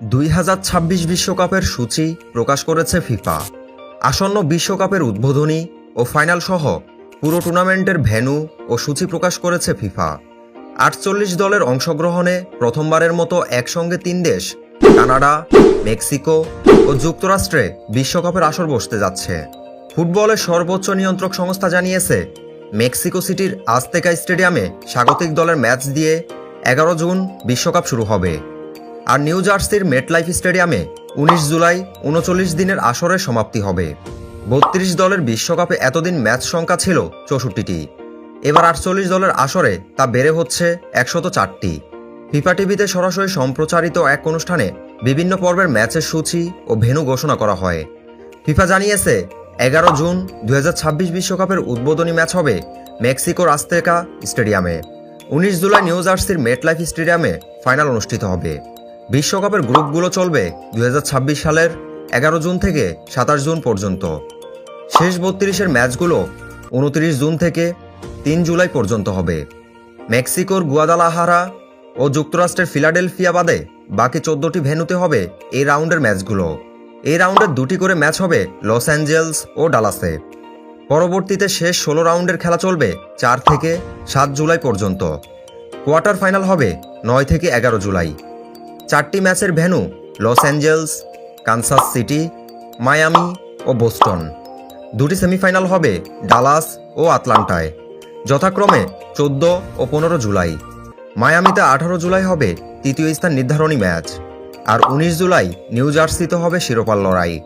দুই হাজার ছাব্বিশ বিশ্বকাপের সূচি প্রকাশ করেছে ফিফা। আসন্ন বিশ্বকাপের উদ্বোধনী ও ফাইনাল সহ পুরো টুর্নামেন্টের ভেন্যু ও সূচি প্রকাশ করেছে ফিফা। আটচল্লিশ দলের অংশগ্রহণে প্রথমবারের মতো একসঙ্গে তিন দেশ, কানাডা, মেক্সিকো ও যুক্তরাষ্ট্রে বিশ্বকাপের আসর বসতে যাচ্ছে। ফুটবলের সর্বোচ্চ নিয়ন্ত্রক সংস্থা জানিয়েছে, মেক্সিকো সিটির আস্তেকা স্টেডিয়ামে স্বাগতিক দলের ম্যাচ দিয়ে এগারো জুন বিশ্বকাপ শুরু হবে। আর নিউ জার্সির মেটলাইফ স্টেডিয়ামে উনিশ জুলাই উনচল্লিশ দিনের আসরের সমাপ্তি হবে। বত্রিশ দলের বিশ্বকাপে এতদিন ম্যাচ সংখ্যা ছিল চৌষট্টিটি। এবার আটচল্লিশ দলের আসরে তা বেড়ে হচ্ছে একশত চারটি। ফিফা টিভিতে সরাসরি সম্প্রচারিত এক অনুষ্ঠানে বিভিন্ন পর্বের ম্যাচের সূচি ও ভেন্যু ঘোষণা করা হয়। ফিফা জানিয়েছে, এগারো জুন দু বিশ্বকাপের উদ্বোধনী ম্যাচ হবে মেক্সিকোর আস্তেকা স্টেডিয়ামে। উনিশ জুলাই নিউ জার্সির মেটলাইফ স্টেডিয়ামে ফাইনাল অনুষ্ঠিত হবে। বিশ্বকাপের গ্রুপগুলো চলবে দু হাজার ছাব্বিশ সালের এগারো জুন থেকে সাতাশ জুন পর্যন্ত। শেষ বত্রিশের ম্যাচগুলো উনত্রিশ জুন থেকে তিন জুলাই পর্যন্ত হবে। মেক্সিকোর গুয়াদালাহারা ও যুক্তরাষ্ট্রের ফিলাডেলফিয়া বাদে বাকি চোদ্দটি ভেন্যুতে হবে এই রাউন্ডের ম্যাচগুলো। এই রাউন্ডের দুটি করে ম্যাচ হবে লস অ্যাঞ্জেলস ও ডালাসে। পরবর্তীতে শেষ ষোলো রাউন্ডের খেলা চলবে চার থেকে সাত জুলাই পর্যন্ত। কোয়ার্টার ফাইনাল হবে নয় থেকে এগারো জুলাই। চারটি ম্যাচের venue, Los Angeles, Kansas City, Miami ও বোস্টন। দুটি সেমিফাইনাল হবে ডালাস ও আটলান্টায়। যথাক্রমে চোদ্দ ও পনেরো জুলাই। মায়ামিতে আঠারো জুলাই হবে তৃতীয় স্থান নির্ধারণী ম্যাচ। আর উনিশ জুলাই নিউ জার্সিতে হবে শিরোপার লড়াই।